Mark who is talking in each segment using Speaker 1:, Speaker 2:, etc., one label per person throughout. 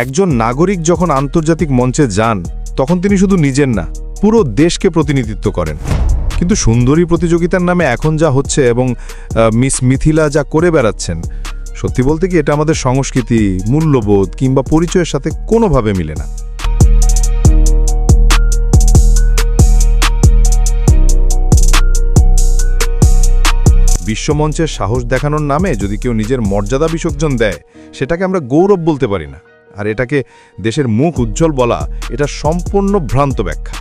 Speaker 1: একজন নাগরিক যখন আন্তর্জাতিক মঞ্চে যান, তখন তিনি শুধু নিজের না, পুরো দেশকে প্রতিনিধিত্ব করেন। কিন্তু সুন্দরী প্রতিযোগিতার নামে এখন যা হচ্ছে এবং মিস মিথিলা যা করে বেড়াচ্ছেন, সত্যি বলতে কি এটা আমাদের সংস্কৃতি, মূল্যবোধ কিংবা পরিচয়ের সাথে কোনোভাবে মিলে না। বিশ্বমঞ্চের সাহস দেখানোর নামে যদি কেউ নিজের মর্যাদা বিসর্জন দেয়, সেটাকে আমরা গৌরব বলতে পারি না। আর এটাকে দেশের মুখ উজ্জ্বল বলা এটা সম্পূর্ণ ভ্রান্ত ব্যাখ্যা।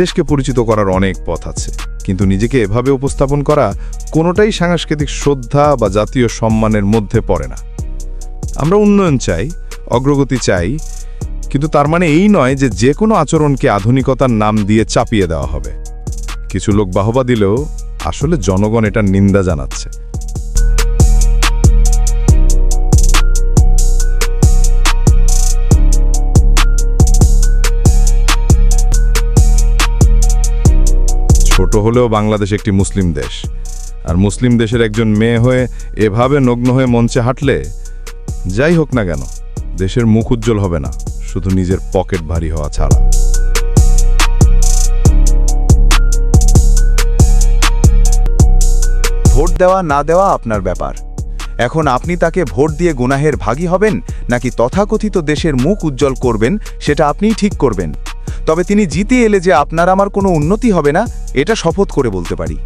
Speaker 1: দেশকে পরিচিত করার অনেক পথ আছে, কিন্তু নিজেকে এভাবে উপস্থাপন করা কোনোটাই সাংস্কৃতিক শ্রদ্ধা বা জাতীয় সম্মানের মধ্যে পড়ে না। আমরা উন্নয়ন চাই, অগ্রগতি চাই, কিন্তু তার মানে এই নয় যে যে কোনো আচরণকে আধুনিকতার নাম দিয়ে চাপিয়ে দেওয়া হবে। কিছু লোক বাহবা দিলেও আসলে জনগণ এটার নিন্দা জানাচ্ছে। ছোট হলেও বাংলাদেশ একটি মুসলিম দেশ। আর মুসলিম দেশের একজন মেয়ে হয়ে এভাবে নগ্ন হয়ে মঞ্চে হাঁটলে, যাই হোক না কেন, দেশের মুখ উজ্জ্বল হবে না, শুধু নিজের পকেট ভারী হওয়া ছাড়া।
Speaker 2: দেওয়া, না দেওয়া আপনার ব্যাপার। এখন আপনি তাকে ভোট দিয়ে গুনাহের ভাগী হবেন, নাকি তথাকথিত দেশের মুখ উজ্জ্বল করবেন, সেটা আপনিই ঠিক করবেন। তবে তিনি জিতে এলে যে আপনার আমার কোনো উন্নতি হবে না, এটা শপথ করে বলতে পারি।